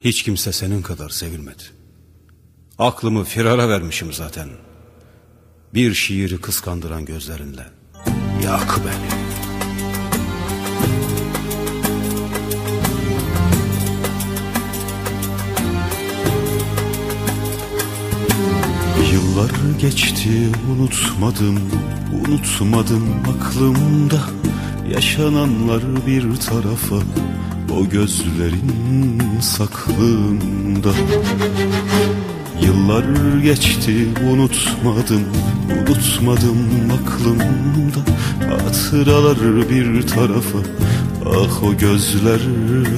Hiç kimse senin kadar sevilmedi. Aklımı firara vermişim zaten. Bir şiiri kıskandıran gözlerinle. Yak beni. Yıllar geçti unutmadım, unutmadım aklımda Yaşananlar bir tarafa, o gözlerin saklığında. Yıllar geçti unutmadım, unutmadım aklımda. Hatıralar bir tarafa, ah o gözler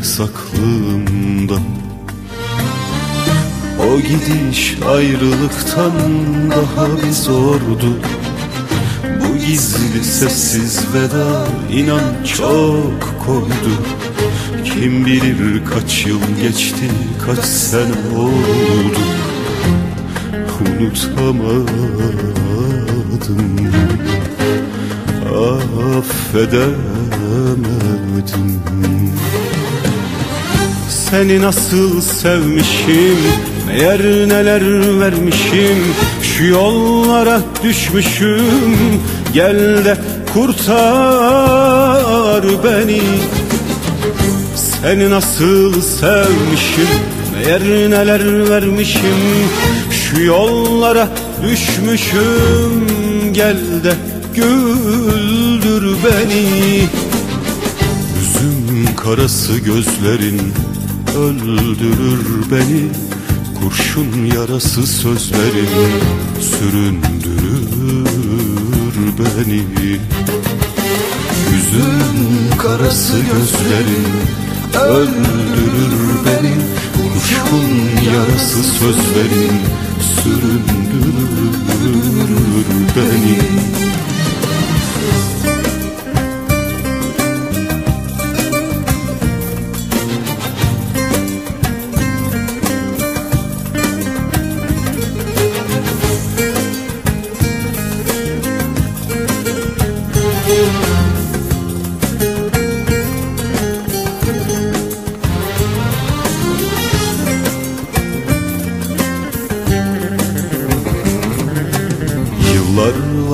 saklığımda. O gidiş ayrılıktan daha bir zordu. Bu gizli sessiz veda inan çok koydu Kim bilir kaç yıl geçti kaç sene oldu. Unutamadım. Affedemedim. Seni nasıl sevmişim Meğer neler vermişim. Şu yollara düşmüşüm. Gel de kurtar beni Seni nasıl sevmişim Meğer neler vermişim. Şu yollara düşmüşüm Gel de güldür beni. Üzüm karası gözlerin öldürür beni. Kurşun yarası sözlerin süründürür beni. Yüzün karası gözlerin öldürür beni Kurşun yarası sözlerin süründürür beni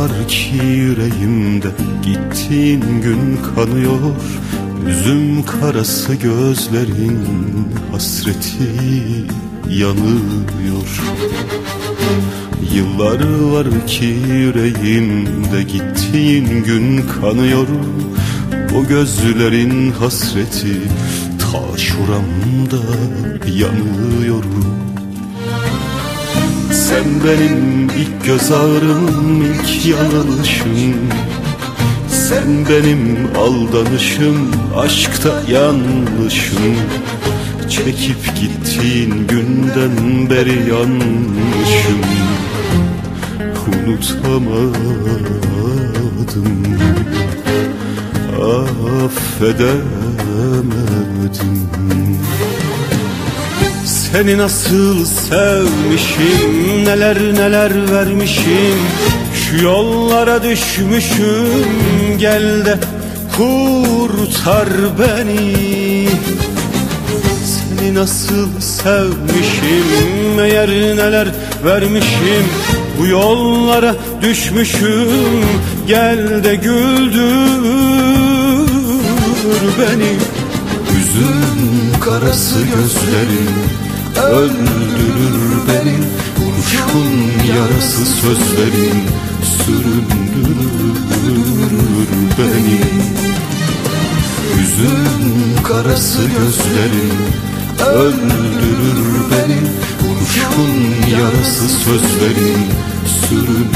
var ki yüreğimde Gittiğin gün kanıyor. Üzüm karası gözlerin Hasreti yanıyor. Yıllar var ki yüreğimde Gittiğin gün kanıyor. O gözlerin hasreti Ta şuramda yanıyor sen benim ilk göz ağrım, ilk yanılışım. Sen benim aldanışım, aşkta yanlışım. Çekip gittiğin günden beri yanmışım Unutamadım. Affedemedim seni nasıl sevmişim Neler neler vermişim. Şu yollara düşmüşüm Gel de kurtar beni. Seni nasıl sevmişim Meğer neler vermişim. Bu yollara düşmüşüm Gel de güldür beni. Yüzün karası gözlerin öldürür beni Kurşun yarası sözlerin süründürür beni. Yüzün karası gözlerin öldürür beni Kurşun yarası sözlerin süründürür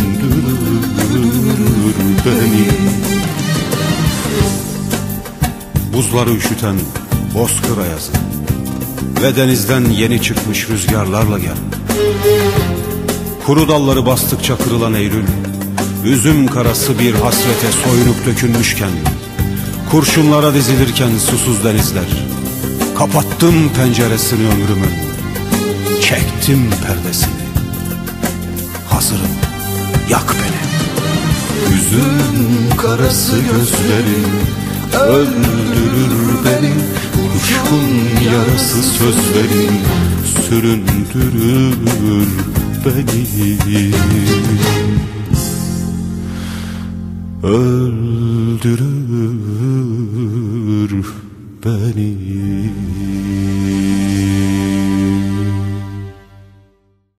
beni. Buzları üşüten bozkır ayazı Ve denizden yeni çıkmış rüzgarlarla gel. Kuru dalları bastıkça kırılan Eylül Üzüm karası bir hasrete soyunup dökülmüşken Kurşunlara dizilirken susuz denizler Kapattım penceresini ömrümün Çektim perdesini. Hazırım yak beni. Yüzün karası gözlerin Öldürür beni Kuşkun yarası sözlerin Süründürür beni. Öldürür beni